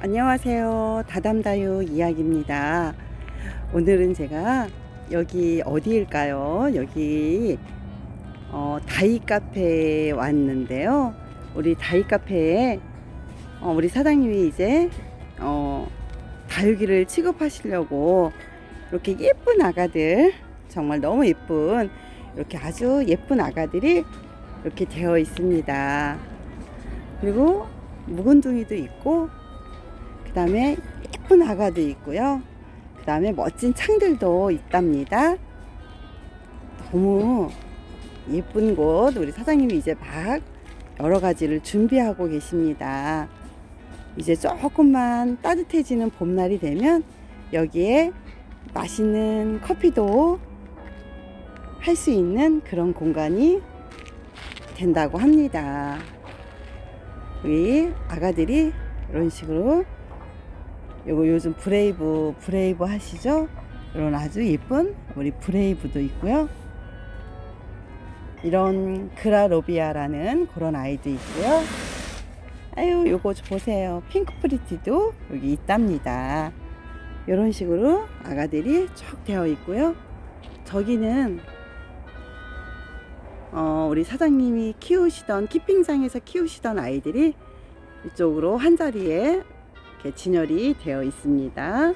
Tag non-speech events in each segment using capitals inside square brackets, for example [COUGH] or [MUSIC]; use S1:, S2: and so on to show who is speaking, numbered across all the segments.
S1: 안녕하세요. 다담다유 이야기입니다. 오늘은 제가 여기 어디일까요? 여기 어, 다이 카페에 왔는데요. 우리 다이 카페에 어, 우리 사장님이 이제 어, 다육이를 취급하시려고 이렇게 예쁜 아가들 정말 너무 예쁜 이렇게 아주 예쁜 아가들이 이렇게 되어 있습니다. 그리고 묵은둥이도 있고 그 다음에 예쁜 아가도 있고요. 그 다음에 멋진 창들도 있답니다. 너무 예쁜 곳 우리 사장님이 이제 막 여러 가지를 준비하고 계십니다. 이제 조금만 따뜻해지는 봄날이 되면 여기에 맛있는 커피도 할 수 있는 그런 공간이 된다고 합니다. 우리 아가들이 이런 식으로 요거 요즘 브레이브 브레이브 하시죠? 이런 아주 예쁜 우리 브레이브도 있고요. 이런 그라로비아라는 그런 아이도 있고요. 아유 요거 좀 보세요. 핑크 프리티도 여기 있답니다. 이런 식으로 아가들이 쭉 되어 있고요. 저기는 어, 우리 사장님이 키우시던 키핑장에서 키우시던 아이들이 이쪽으로 한 자리에 이렇게 진열이 되어 있습니다.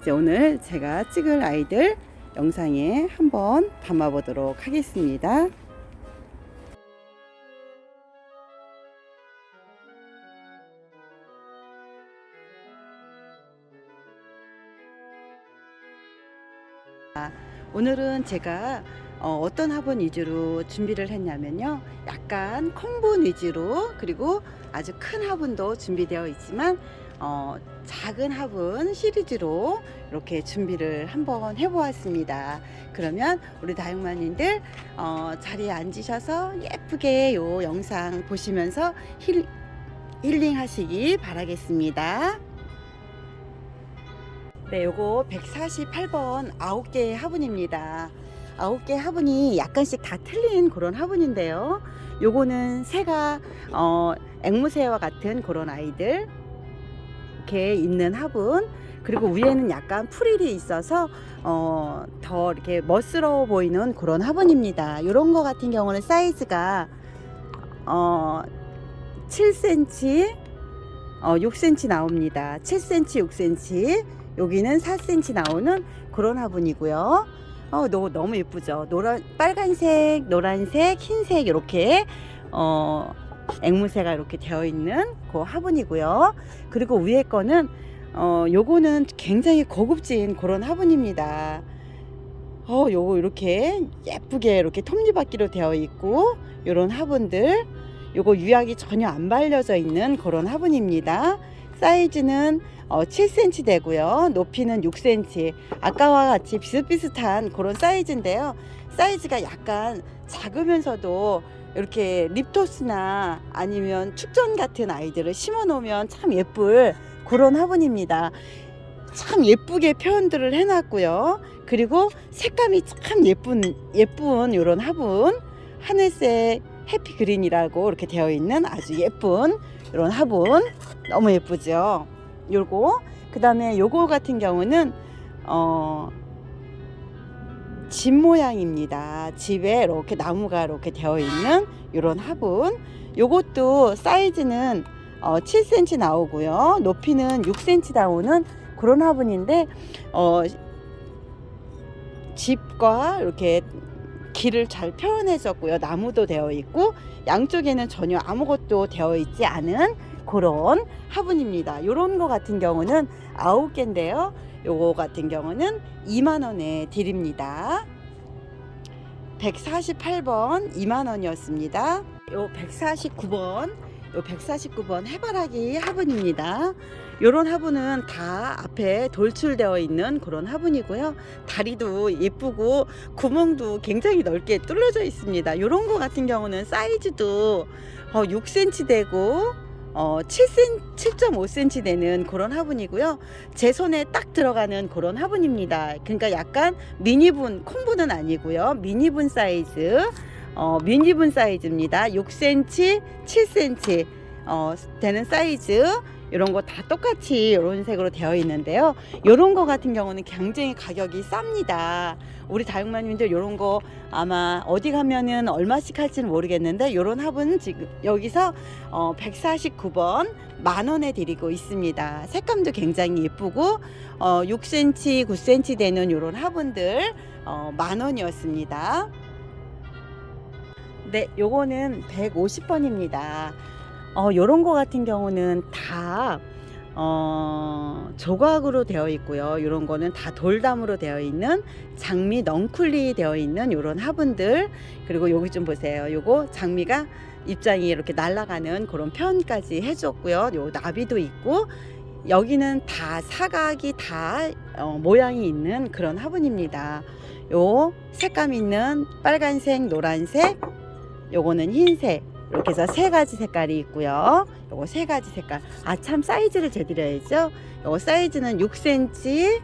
S1: 이제 오늘 제가 찍을 아이들 영상에 한번 담아 보도록 하겠습니다. 오늘은 제가 어, 어떤 화분 위주로 준비를 했냐면요. 약간 콩분 위주로 그리고 아주 큰 화분도 준비되어 있지만 어, 작은 화분 시리즈로 이렇게 준비를 한번 해보았습니다. 그러면 우리 다육마님들 어, 자리에 앉으셔서 예쁘게 요 영상 보시면서 힐, 힐링 하시기 바라겠습니다. 네, 요거 148번 9개의 화분입니다. 9개 화분이 약간씩 다 틀린 그런 화분인데요. 요거는 새가 어, 앵무새와 같은 그런 아이들 이렇게 있는 화분 그리고 위에는 약간 프릴이 있어서 어, 더 이렇게 멋스러워 보이는 그런 화분입니다. 이런 거 같은 경우는 사이즈가 어, 7cm, 어, 6cm 나옵니다. 7cm, 6cm. 여기는 4cm 나오는 그런 화분이고요. 어, 너, 너무 예쁘죠? 노란, 빨간색, 노란색, 흰색 이렇게 어, 앵무새가 이렇게 되어 있는 그 화분이고요. 그리고 위에 거는 어, 요거는 굉장히 고급진 그런 화분입니다. 어, 요거 이렇게 예쁘게 이렇게 톱니바퀴로 되어 있고 요런 화분들 요거 유약이 전혀 안 발려져 있는 그런 화분입니다. 사이즈는 어, 7cm 되고요. 높이는 6cm. 아까와 같이 비슷비슷한 그런 사이즈인데요. 사이즈가 약간 작으면서도 이렇게 립토스나 아니면 축전 같은 아이들을 심어 놓으면 참 예쁠 그런 화분입니다. 참 예쁘게 표현들을 해놨고요. 그리고 색감이 참 예쁜 예쁜 이런 화분 하늘색 해피 그린이라고 이렇게 되어 있는 아주 예쁜 이런 화분 너무 예쁘죠. 요거 그 다음에 요거 같은 경우는 어. 집 모양입니다. 집에 이렇게 나무가 이렇게 되어 있는 이런 화분. 요것도 사이즈는 어, 7cm 나오고요. 높이는 6cm 나오는 그런 화분인데 어, 집과 이렇게 길을 잘 표현해줬고요. 나무도 되어 있고 양쪽에는 전혀 아무것도 되어 있지 않은 그런 화분입니다. 이런 거 같은 경우는 아홉 개인데요. 요거 같은 경우는 2만 원에 드립니다. 148번 2만 원이었습니다. 요 149번 요 149번 해바라기 화분입니다. 요런 화분은 다 앞에 돌출되어 있는 그런 화분이고요. 다리도 예쁘고 구멍도 굉장히 넓게 뚫려져 있습니다. 요런 거 같은 경우는 사이즈도 어 6cm 되고 어, 7cm, 7.5cm 되는 그런 화분이고요. 제 손에 딱 들어가는 그런 화분입니다. 그러니까 약간 미니분, 콩분은 아니고요. 미니분 사이즈, 어, 미니분 사이즈입니다. 6cm, 7cm 어, 되는 사이즈. 이런 거 다 똑같이 이런 색으로 되어 있는데요. 이런 거 같은 경우는 굉장히 가격이 쌉니다. 우리 다육마님들 이런 거 아마 어디 가면은 얼마씩 할지는 모르겠는데 이런 화분 지금 여기서 어, 149번 만 원에 드리고 있습니다. 색감도 굉장히 예쁘고 어, 6cm, 9cm 되는 이런 화분들 어, 만 원이었습니다. 네, 요거는 150번입니다. 어, 요런 거 같은 경우는 다 어, 조각으로 되어 있고요. 이런 거는 다 돌담으로 되어 있는 장미 넝쿨리 되어 있는 이런 화분들 그리고 여기 좀 보세요. 요거 장미가 입장이 이렇게 날아가는 그런 표현까지 해줬고요. 요 나비도 있고 여기는 다 사각이 다 어, 모양이 있는 그런 화분입니다. 요 색감 있는 빨간색, 노란색, 요거는 흰색 이렇게 해서 세 가지 색깔이 있고요. 요거 세 가지 색깔. 아 참 사이즈를 재드려야죠. 요거 사이즈는 6cm,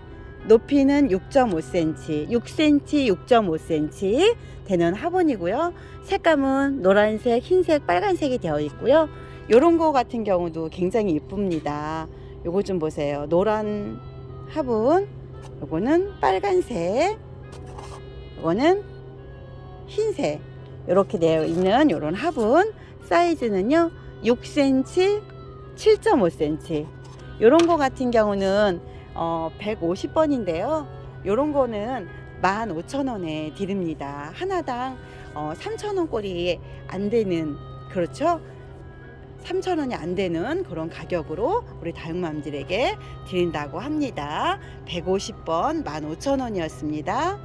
S1: 높이는 6.5cm, 6cm, 6.5cm 되는 화분이고요. 색감은 노란색, 흰색, 빨간색이 되어 있고요. 요런 거 같은 경우도 굉장히 예쁩니다. 요거 좀 보세요. 노란 화분, 요거는 빨간색, 요거는 흰색. 이렇게 되어 있는 이런 화분 사이즈는요 6cm 7.5cm 이런 거 같은 경우는 어 150번인데요. 이런 거는 15,000원에 드립니다. 하나당 어 3,000원 꼴이 안 되는 그렇죠? 3,000원이 안 되는 그런 가격으로 우리 다육맘들에게 드린다고 합니다. 150번 15,000원이었습니다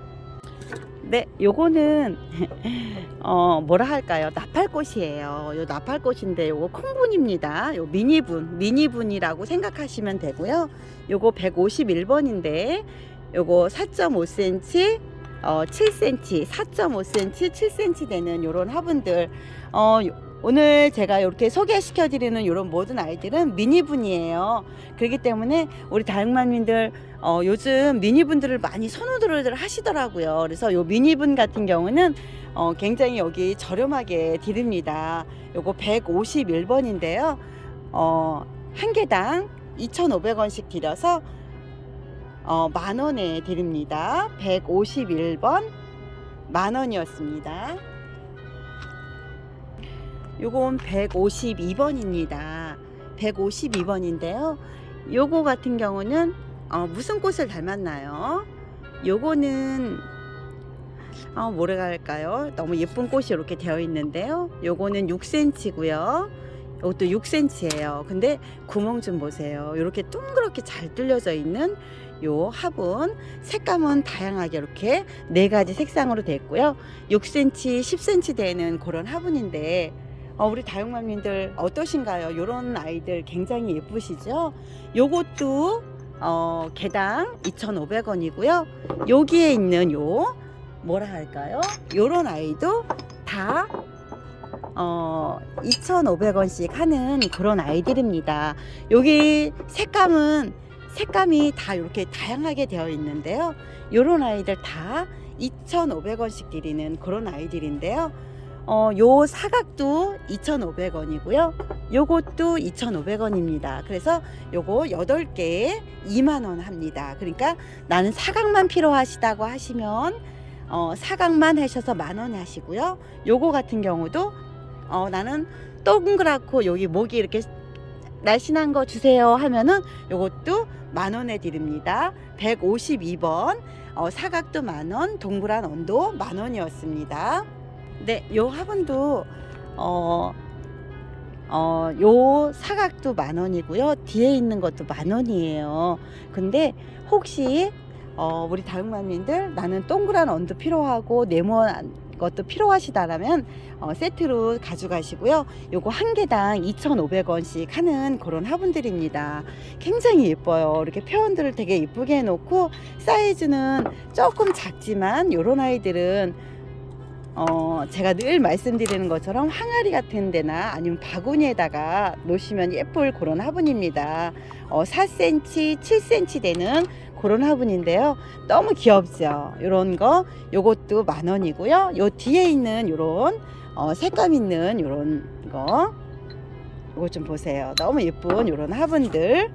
S1: 네, 요거는 [LAUGHS] 어 뭐라 할까요? 나팔꽃이에요. 요 나팔꽃인데 요거 콩분입니다. 요 미니분, 미니분이라고 생각하시면 되고요. 요거 151번인데 요거 4.5cm 어 7cm, 4.5cm, 7cm 되는 요런 화분들 어 요- 오늘 제가 이렇게 소개시켜 드리는 이런 모든 아이들은 미니분이에요. 그렇기 때문에 우리 다육맘님들 어, 요즘 미니분들을 많이 선호들을 하시더라고요. 그래서 요 미니분 같은 경우는 어, 굉장히 여기 저렴하게 드립니다. 요거 151번인데요. 어, 한 개당 2,500원씩 드려서 어, 만 원에 드립니다. 151번 만 원이었습니다. 요건 152번입니다. 152번인데요. 요거 같은 경우는 어, 무슨 꽃을 닮았나요? 요거는 어, 뭐라 할까요? 너무 예쁜 꽃이 이렇게 되어 있는데요. 요거는 6cm고요. 이것도 6cm예요. 근데 구멍 좀 보세요. 이렇게 둥그렇게 잘 뚫려져 있는 요 화분 색감은 다양하게 이렇게 네 가지 색상으로 됐고요. 6cm, 10cm 되는 그런 화분인데 어, 우리 다육맘님들 어떠신가요? 요런 아이들 굉장히 예쁘시죠? 요것도 어, 개당 2,500원이고요. 여기에 있는 요 뭐라 할까요? 요런 아이도 다 어, 2,500원씩 하는 그런 아이들입니다. 여기 색감은 색감이 다 이렇게 다양하게 되어 있는데요. 요런 아이들 다 2,500원씩 드리는 그런 아이들인데요. 어, 요 사각도 2,500원이고요. 요것도 2,500원입니다. 그래서 요거 8개에 2만 원 합니다. 그러니까 나는 사각만 필요하시다고 하시면 어, 사각만 하셔서 만 원에 하시고요. 요거 같은 경우도 어, 나는 동그랗고 여기 목이 이렇게 날씬한 거 주세요 하면은 요것도 만 원에 드립니다. 152번 어, 사각도 만 원, 동그란 원도 만 원이었습니다. 네, 요 화분도 어, 어, 요 사각도 만 원이고요. 뒤에 있는 것도 만 원이에요. 근데 혹시 어, 우리 다육맘님들 나는 동그란 원도 필요하고 네모난 것도 필요하시다라면 어, 세트로 가져가시고요. 요거 한 개당 2,500원씩 하는 그런 화분들입니다. 굉장히 예뻐요. 이렇게 표현들을 되게 예쁘게 해놓고 사이즈는 조금 작지만 요런 아이들은 어, 제가 늘 말씀드리는 것처럼 항아리 같은 데나 아니면 바구니에다가 놓으시면 예쁠 그런 화분입니다. 어, 4cm, 7cm 되는 그런 화분인데요. 너무 귀엽죠? 요런 거, 요것도 만 원이고요. 요 뒤에 있는 요런 어, 색감 있는 요런 거. 요거 좀 보세요. 너무 예쁜 요런 화분들.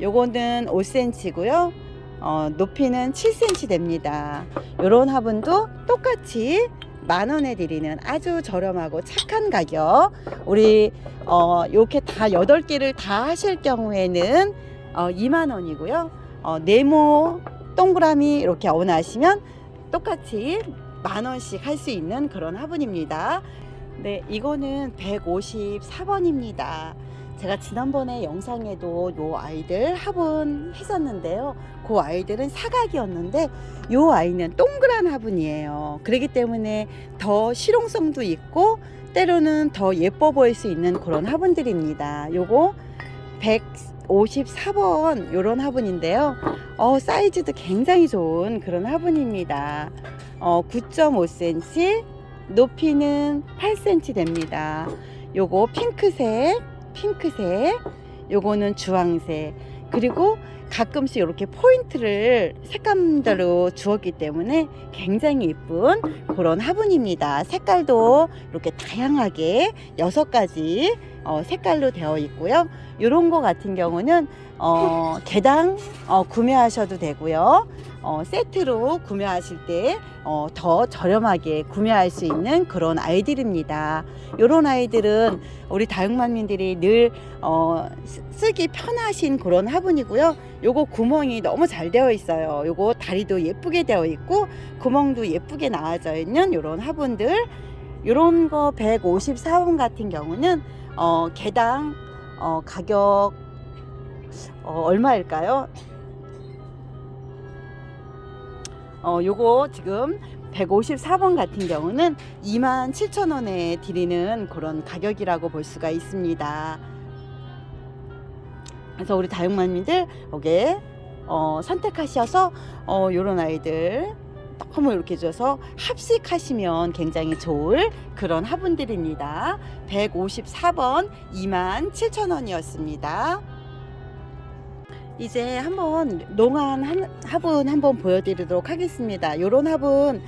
S1: 요거는 5cm고요. 어, 높이는 7cm 됩니다. 요런 화분도 똑같이 만 원에 드리는 아주 저렴하고 착한 가격. 우리 어, 요렇게 다 여덟 개를 다 하실 경우에는 어, 2만 원이고요. 어, 네모 동그라미 이렇게 원하시면 똑같이 만 원씩 할 수 있는 그런 화분입니다. 네, 이거는 154번입니다. 제가 지난번에 영상에도 요 아이들 화분 했었는데요. 그 아이들은 사각이었는데 요 아이는 동그란 화분이에요. 그렇기 때문에 더 실용성도 있고 때로는 더 예뻐 보일 수 있는 그런 화분들입니다. 요거 154번 요런 화분인데요. 어, 사이즈도 굉장히 좋은 그런 화분입니다. 어, 9.5cm, 높이는 8cm 됩니다. 요거 핑크색, 핑크색, 요거는 주황색, 그리고 가끔씩 이렇게 포인트를 색감대로 주었기 때문에 굉장히 예쁜 그런 화분입니다. 색깔도 이렇게 다양하게 여섯 가지 어, 색깔로 되어 있고요. 이런 거 같은 경우는 어, [LAUGHS] 개당 어, 구매하셔도 되고요. 어, 세트로 구매하실 때 어, 더 저렴하게 구매할 수 있는 그런 아이들입니다. 이런 아이들은 우리 다육맘님들이 늘 어, 쓰- 쓰기 편하신 그런 화분이고요. 요거 구멍이 너무 잘 되어 있어요. 요거 다리도 예쁘게 되어 있고 구멍도 예쁘게 나와져 있는 이런 화분들. 요런 거 154원 같은 경우는 어, 개당 어, 가격 어, 얼마일까요? 어, 요거 지금 154번 같은 경우는 27,000원에 드리는 그런 가격이라고 볼 수가 있습니다. 그래서 우리 다육맘님들 여기에 어, 선택하셔서 어, 요런 아이들 너무 이렇게 줘서 합식하시면 굉장히 좋을 그런 화분들입니다. 154번 27,000원이었습니다. 이제 한번 농한 한- 화분 한번 보여드리도록 하겠습니다. 요런 화분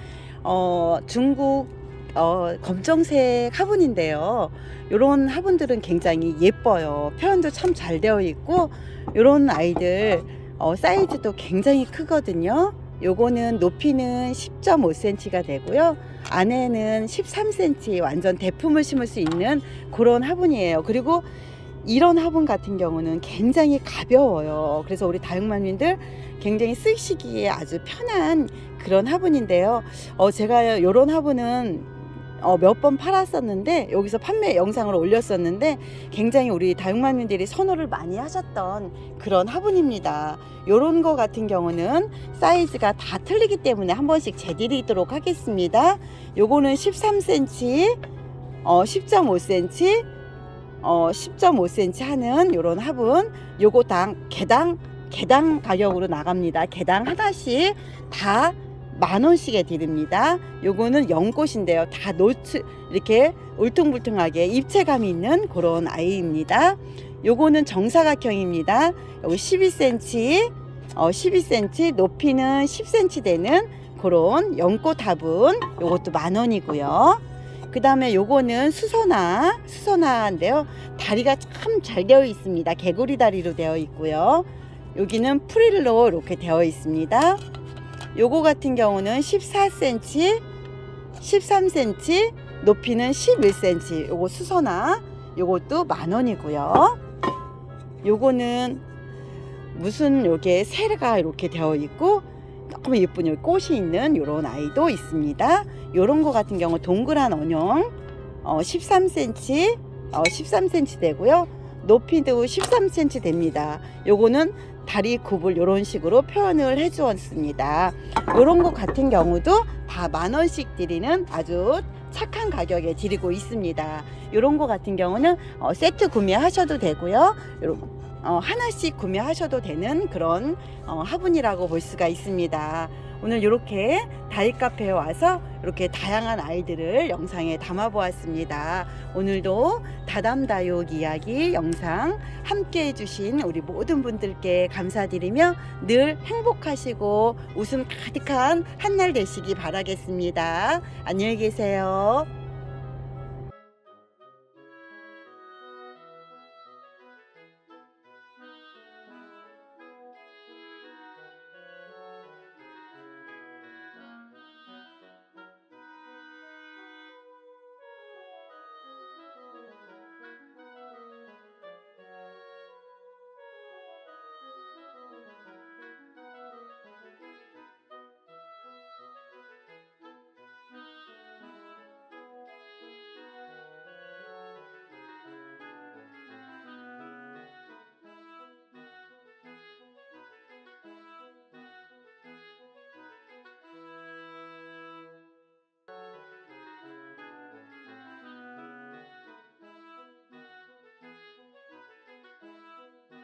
S1: 어, 중국 어, 검정색 화분인데요. 요런 화분들은 굉장히 예뻐요. 표현도 참 잘 되어 있고 요런 아이들 어, 사이즈도 굉장히 크거든요. 요거는 높이는 10.5cm가 되고요. 안에는 13cm 완전 대품을 심을 수 있는 그런 화분이에요. 그리고 이런 화분 같은 경우는 굉장히 가벼워요. 그래서 우리 다육맘님들 굉장히 쓰시기에 아주 편한 그런 화분인데요. 어, 제가 이런 화분은 어, 몇 번 팔았었는데 여기서 판매 영상을 올렸었는데 굉장히 우리 다육맘님들이 선호를 많이 하셨던 그런 화분입니다. 요런 거 같은 경우는 사이즈가 다 틀리기 때문에 한 번씩 재드리도록 하겠습니다. 요거는 13cm, 어, 10.5cm, 어, 10.5cm 하는 요런 화분 요거 당 개당 개당 가격으로 나갑니다. 개당 하나씩 다 만 원씩에 드립니다. 요거는 연꽃인데요. 다 노트 이렇게 울퉁불퉁하게 입체감이 있는 그런 아이입니다. 요거는 정사각형입니다. 여기 12cm, 어, 12cm, 높이는 10cm 되는 그런 연꽃 화분. 요것도 만 원이고요. 그 다음에 요거는 수선화, 수선화인데요. 다리가 참 잘 되어 있습니다. 개구리 다리로 되어 있고요. 여기는 프릴로 이렇게 되어 있습니다. 요거 같은 경우는 14cm, 13cm, 높이는 11cm. 요거 수선화. 요것도 만 원이고요. 요거는 무슨 요게 새가 이렇게 되어 있고 너무 예쁜 요 꽃이 있는 요런 아이도 있습니다. 요런 거 같은 경우 동그란 원형 어, 13cm, 어, 13cm 되고요. 높이도 13cm 됩니다. 요거는 다리 굽을 요런 식으로 표현을 해 주었습니다. 요런 거 같은 경우도 다 만 원씩 드리는 아주 착한 가격에 드리고 있습니다. 요런 거 같은 경우는 어, 세트 구매하셔도 되고요. 요런 어, 하나씩 구매하셔도 되는 그런 어, 화분이라고 볼 수가 있습니다. 오늘 이렇게 다이 카페에 와서 이렇게 다양한 아이들을 영상에 담아 보았습니다. 오늘도 다담다육 이야기 영상 함께 해주신 우리 모든 분들께 감사드리며 늘 행복하시고 웃음 가득한 한 날 되시기 바라겠습니다. 안녕히 계세요.